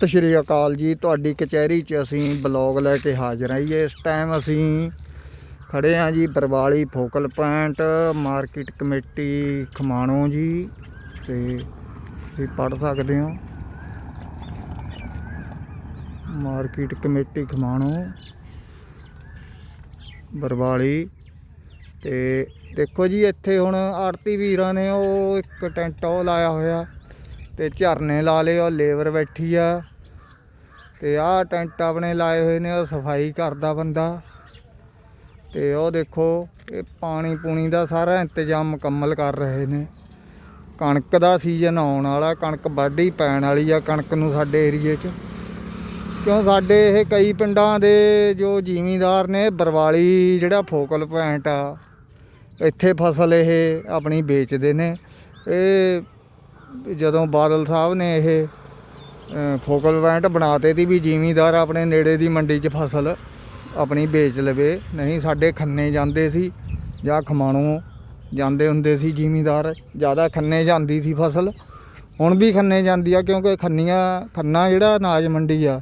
ਸਤਿ ਸ਼੍ਰੀ ਅਕਾਲ ਜੀ। ਤੁਹਾਡੀ ਕਚਹਿਰੀ 'ਚ ਅਸੀਂ ਬਲੌਗ ਲੈ ਕੇ ਹਾਜ਼ਰ ਹਾਂ ਜੀ। ਇਸ ਟਾਈਮ ਅਸੀਂ ਖੜੇ ਹਾਂ ਜੀ Barwali focal point market committee Khamano ਜੀ। ਤੇ ਤੁਸੀਂ ਪੜ੍ਹ ਸਕਦੇ ਹੋ। Market committee Khamano Barwali. ਤੇ ਦੇਖੋ ਜੀ, ਇੱਥੇ ਹੁਣ ਆੜਤੀ ਵੀਰਾਂ ਨੇ ਉਹ ਇੱਕ ਟੈਂਟ ਉਹ ਲਾਇਆ ਹੋਇਆ। ਤੇ ਝਰਨੇ ਲਾ ਲਏ, ਉਹ ਲੇਬਰ ਬੈਠੀ ਆ। ਤੇ ਆਹ ਟੈਂਟ ਆਪਣੇ ਲਾਏ ਹੋਏ ਨੇ, ਉਹ ਸਫ਼ਾਈ ਕਰਦਾ ਬੰਦਾ। ਤੇ ਉਹ ਦੇਖੋ, ਇਹ ਪਾਣੀ ਪੂਣੀ ਦਾ ਸਾਰਾ ਇੰਤਜ਼ਾਮ ਮੁਕੰਮਲ ਕਰ ਰਹੇ ਨੇ। ਕਣਕ ਦਾ ਸੀਜ਼ਨ ਆਉਣ ਵਾਲਾ, ਕਣਕ ਵਾਢੀ ਪੈਣ ਵਾਲੀ ਆ ਕਣਕ ਨੂੰ ਸਾਡੇ ਏਰੀਏ 'ਚ। ਕਿਉਂ ਸਾਡੇ ਇਹ ਕਈ ਪਿੰਡਾਂ ਦੇ ਜੋ ਜ਼ਿਮੀਂਦਾਰ ਨੇ, ਬਰਵਾਲੀ ਜਿਹੜਾ ਫੋਕਲ ਪੁਆਇੰਟ ਆ, ਇੱਥੇ ਫਸਲ ਇਹ ਆਪਣੀ ਵੇਚਦੇ ਨੇ। ਇਹ ਜਦੋਂ ਬਾਦਲ ਸਾਹਿਬ ਨੇ ਇਹ ਫੋਕਲ ਪੁਆਇੰਟ ਬਣਾਤੇ ਦੀ ਵੀ ਜ਼ਿਮੀਂਦਾਰ ਆਪਣੇ ਨੇੜੇ ਦੀ ਮੰਡੀ 'ਚ ਫਸਲ ਆਪਣੀ ਵੇਚ ਲਵੇ। ਨਹੀਂ, ਸਾਡੇ ਖੰਨੇ ਜਾਂਦੇ ਸੀ ਜਾਂ ਖਮਾਣੋਂ ਜਾਂਦੇ ਹੁੰਦੇ ਸੀ ਜ਼ਿਮੀਂਦਾਰ। ਜ਼ਿਆਦਾ ਖੰਨੇ ਜਾਂਦੀ ਸੀ ਫਸਲ। ਹੁਣ ਵੀ ਖੰਨੇ ਜਾਂਦੀ ਆ ਕਿਉਂਕਿ ਖੰਨੀਆਂ, ਖੰਨਾ ਜਿਹੜਾ ਅਨਾਜ ਮੰਡੀ ਆ,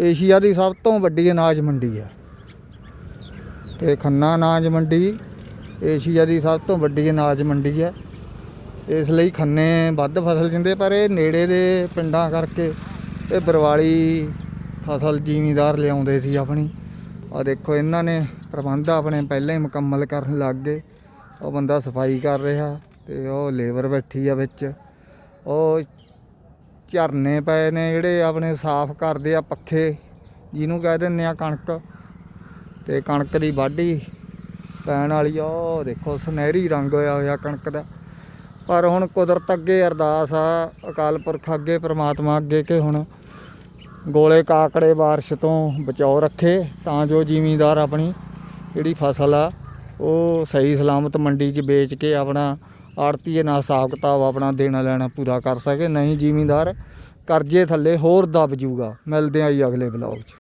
ਏਸ਼ੀਆ ਦੀ ਸਭ ਤੋਂ ਵੱਡੀ ਅਨਾਜ ਮੰਡੀ ਆ। ਤੇ ਖੰਨਾ ਅਨਾਜ ਮੰਡੀ ਏਸ਼ੀਆ ਦੀ ਸਭ ਤੋਂ ਵੱਡੀ ਅਨਾਜ ਮੰਡੀ ਆ। ਇਸ ਲਈ ਖੰਨੇ ਵੱਧ ਫਸਲ ਜਿੰਦੇ, ਪਰ ਇਹ ਨੇੜੇ ਦੇ ਪਿੰਡਾਂ ਕਰਕੇ ਇਹ ਬਰਵਾਲੀ ਫਸਲ ਜ਼ਿਮੀਦਾਰ ਲਿਆਉਂਦੇ ਸੀ ਆਪਣੀ। ਆ ਦੇਖੋ, ਇਹਨਾਂ ਨੇ ਪ੍ਰਬੰਧ ਆਪਣੇ ਪਹਿਲਾਂ ਹੀ ਮੁਕੰਮਲ ਕਰਨ ਲੱਗ ਗਏ। ਉਹ ਬੰਦਾ ਸਫ਼ਾਈ ਕਰ ਰਿਹਾ ਤੇ ਉਹ ਲੇਬਰ ਬੈਠੀ ਆ ਵਿੱਚ। ਉਹ ਝਰਨੇ ਪਏ ਨੇ ਜਿਹੜੇ ਆਪਣੇ ਸਾਫ਼ ਕਰਦੇ ਆ ਪੱਖੇ, ਜਿਹਨੂੰ ਕਹਿ ਦਿੰਦੇ ਆ ਕਣਕ। ਤੇ ਕਣਕ ਦੀ ਵਾਢੀ ਪੈਣ ਵਾਲੀ ਆ, ਉਹ ਦੇਖੋ ਸੁਨਹਿਰੀ ਰੰਗ ਹੋਇਆ ਹੋਇਆ ਕਣਕ ਦਾ। ਪਰ ਹੁਣ ਕੁਦਰਤ ਅੱਗੇ ਅਰਦਾਸ ਆ, ਅਕਾਲ ਪੁਰਖ ਅੱਗੇ, ਪ੍ਰਮਾਤਮਾ ਅੱਗੇ ਕਿ ਹੁਣ ਗੋਲੇ ਕਾਕੜੇ ਬਾਰਿਸ਼ ਤੋਂ ਬਚਾਓ ਰੱਖੇ, ਤਾਂ ਜੋ ਜ਼ਿਮੀਂਦਾਰ ਆਪਣੀ ਜਿਹੜੀ ਫਸਲ ਆ, ਉਹ ਸਹੀ ਸਲਾਮਤ ਮੰਡੀ 'ਚ ਵੇਚ ਕੇ ਆਪਣਾ ਆੜਤੀਏ ਨਾਲ ਹਿਸਾਬ ਕਿਤਾਬ ਆਪਣਾ ਦੇਣਾ ਲੈਣਾ ਪੂਰਾ ਕਰ ਸਕੇ। ਨਹੀਂ ਜ਼ਿਮੀਂਦਾਰ ਕਰਜ਼ੇ ਥੱਲੇ ਹੋਰ ਦਬ ਜੂਗਾ। ਮਿਲਦੇ ਆਂ ਜੀ ਅਗਲੇ ਬਲੌਗ 'ਚ।